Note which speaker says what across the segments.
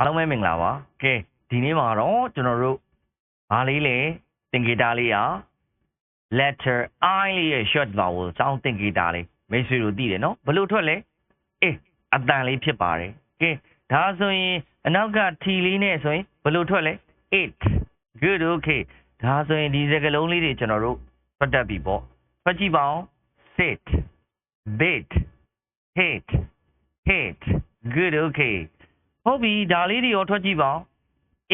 Speaker 1: အားလုံးပဲမင်္ဂလာပါကဲဒီနေ့မှာတော့ကျွန်တော်တို့ဘာလေးလဲသင်္ကေတလေးอ่ะ letter i လေးရဲ့ short vowel စောင်းသင်္ကေတလေးမိတ်ဆွေတို့သိတယ်နော်ဘယ်လိုထွက်လဲအေးအတန်လေးဖြစ်ပါတယ်ကဲဒါဆိုရင်အနောက်က t လေးနဲ့ဆိုရင်ဘယ်လိုထွက်လဲ it good okay ဒါဆိုရင်ဒီစကားလုံးလေးတွေကျွန်တော်တို့ဖတ်တတ်ပြီပေါ့ဖတ်ကြည့်ပါအောင် sit bit hit hit good okay ဟုတ်ပြီဒါလေးတွေရောထွက်ကြည့်ပါဦး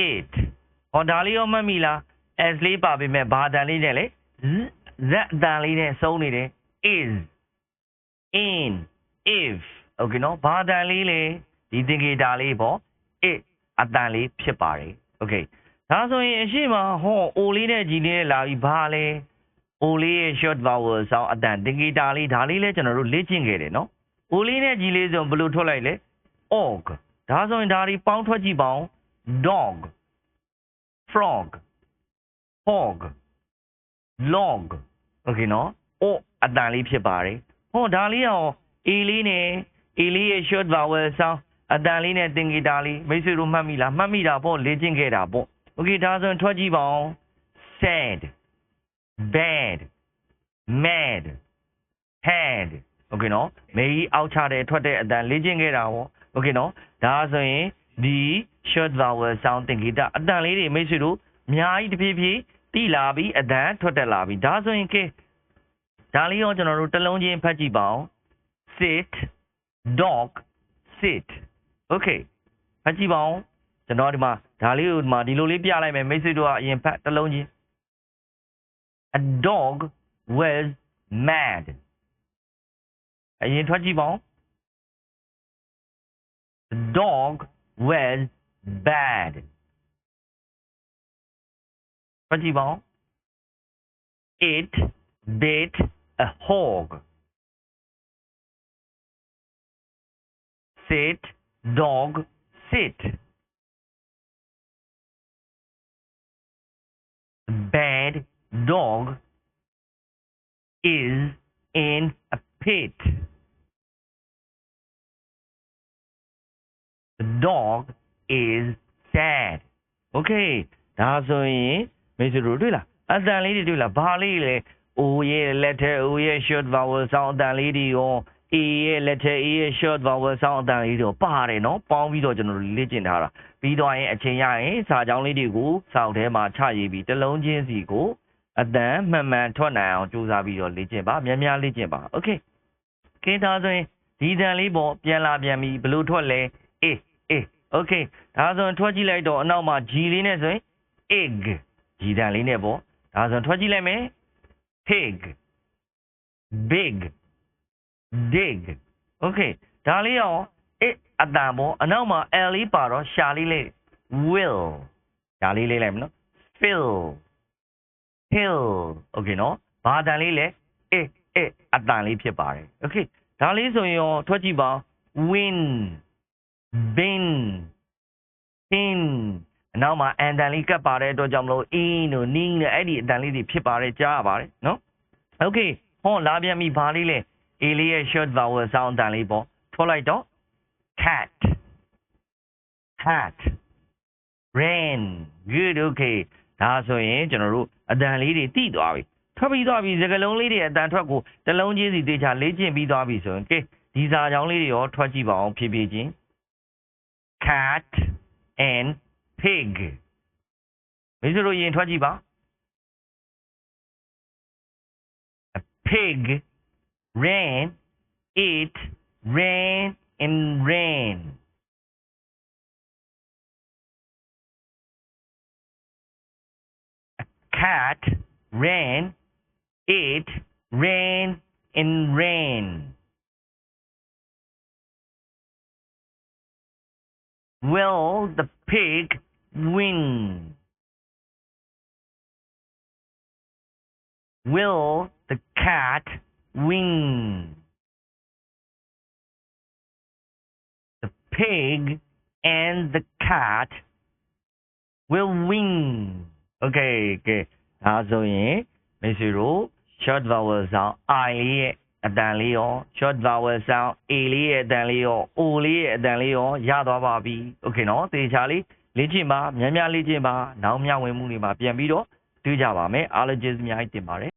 Speaker 1: it ဟောဒါလေးရောမှတ်မိလား s လေးပါပေမဲ့ဘာတန်လေးနဲ့လေ z အတန်လေးနဲ့စုံနေတယ် is in if okay နော်ဘာတန်လေးလေဒီသင်္ကေတလေးပေါ့ it အတန်လေးဖြစ်ပါတယ် okay ဒါဆိုရင်အရှိမဟော o လေးနဲ့ g လေးနဲ့လာပြီးဘာလဲ o လေးရဲ့ short vowel ဆောင်းအတန်သင်္ကေတလေးဒါလေးလဲကျွန်တော်တို့လေ့ကျင့်ခဲ့တယ်နော် o လေးနဲ့ g လေးဆိုဘယ်လိုထွက်လိုက်လဲ og ဒါဆိုရင်ဒါတွေပေါင်းထွက်ကြည့်ပါဦး dog frog hog log โอเคနော် o အတန်လေးဖြစ်ပါတယ်ဟောဒါလေးရော a လေးနဲ့ a လေးရဲ့ short vowel sound အတန်လေးနဲ့သင်္ကေတလေးမိတ်ဆွေတို့မှတ်မိလားမှတ်မိတာပေါ့လေ့ကျင့်ခဲ့တာပေါ့โอเคဒါဆိုရင်ထွက်ကြည့်ပါဦး sad bad mad had โอเคနော်မေကြီးအောက်ချတဲ့ထွက်တဲ့အတန်လေ့ကျင့်ခဲ့တာပေါ့ โอเคနော်ဒါဆိုရင်ဒီ short vowel sound သင်္ကေတအတန်လေးတွေမိတ်ဆွေတို့အများကြီးတဖြည်းဖြည်းတိလာပြီးအတန်ထွက်တက်လာပြီဒါဆိုရင်ကဲဒါလေးရောကျွန်တော်တို့တစ်လုံးချင်းဖတ်ကြည့်ပါဦး sit dog sit okay ဖတ်ကြည့်ပါဦးကျွန်တော်ဒီမှာဒါလေးကိုဒီမှာဒီလိုလေးပြလိုက်မယ်မိတ်ဆွေတို့ကအရင်ဖတ်တစ်လုံးချင်း a dog was mad အရင်ထွက်ကြည့်ပါဦး The dog was bad. 21. It bit a hog. Sit, dog, sit. Bad dog is in a pit. Dog is sad. Okay ဒါဆိုရင်မိတ်ဆွေတို့တွေ့လားအတန်လေးတွေတွေ့လားဘာလေးလဲ O ရဲ့ letter O ရဲ့ short vowel sound အတန်လေးတွေရော A ရဲ့ letter A ရဲ့ short vowel sound အတန်လေးတွေရောပါတယ်နော်ပေါင်းပြီးတော့ကျွန်တော်တို့လေ့ကျင့်ထားတာပြီးတော့ရင်အချိန်ရရင်စာကြောင်းလေးတွေကိုစောင့်ထဲမှာချရေးပြီးတစ်လုံးချင်းစီကိုအတန်မှန်မှန်ထွက်နိုင်အောင်ကြိုးစားပြီးတော့လေ့ကျင့်ပါများများလေ့ကျင့်ပါ okay ကဲဒါဆိုရင်ဒီတန်လေးပေါ့ပြန်လာပြန်ပြီးဘယ်လိုထွက်လဲ A အေး okay ဒါဆိုရင်ထွက်ကြည့်လိုက်တော့အနောက်မှာ G လေးနဲ့ဆိုရင် egg G တန်လေးနဲ့ပေါ့ဒါဆိုရင်ထွက်ကြည့်လိုက်မယ် pig big dig okay ဒါလေးရောအေးအတန်ပေါ့အနောက်မှာ L လေးပါတော့ရှာလေးလေး will ဒါလေးလေးလိုက်မနော် fill hill okay နော်ဘာတန်လေးလဲအေးအေးအတန်လေးဖြစ်ပါတယ် okay ဒါလေးဆိုရင်ရောထွက်ကြည့်ပါ win bin tin အနောက်မှာအန်တန်လေးကပ်ပါတဲ့အတွက်ကြောင့်မလို့ in တို့ ning နဲ့အဲ့ဒီအတန်လေးတွေဖြစ်ပါတယ်ကြားရပါတယ်နော် okay ဟောလာပြန်ပြီဘာလေးလဲ a လေးရဲ့ short vowel sound အတန်လေးပေါ့ထွက်လိုက်တော့ cat hat rain good okay ဒါဆိုရင်ကျွန်တော်တို့အတန်လေးတွေတိသွားပြီထွက်ပြီးသွားပြီစကလုံးလေးတွေအတန်ထွက်ကိုတစ်လုံးချင်းစီတေချာလေ့ကျင့်ပြီးသွားပြီဆိုရင်ကဲဒီစာကြောင်းလေးတွေရောထွက်ကြည့်ပါအောင်ဖြည်းဖြည်းချင်း cat and pig. 미술로 이해 脱鸡吧. A pig ran, it ran and ran. A cat ran, it ran and ran. Will the pig win? Will the cat win? The pig and the cat will win. Okay, okay. 啊，所以每次如 short vowels are i အတန်လေးရော short vowel sound a လေးရဲ့အတန်လေးရော o လေးရဲ့အတန်လေးရောရသွားပါပြီโอเคနော်သေချာလေးလေ့ကျင့်ပါများများလေ့ကျင့်ပါနောက်မြဝင်မှုတွေမှာပြန်ပြီးတော့တွေ့ကြပါမယ်အားလုံးကျေးဇူးအများကြီးတင်ပါတယ်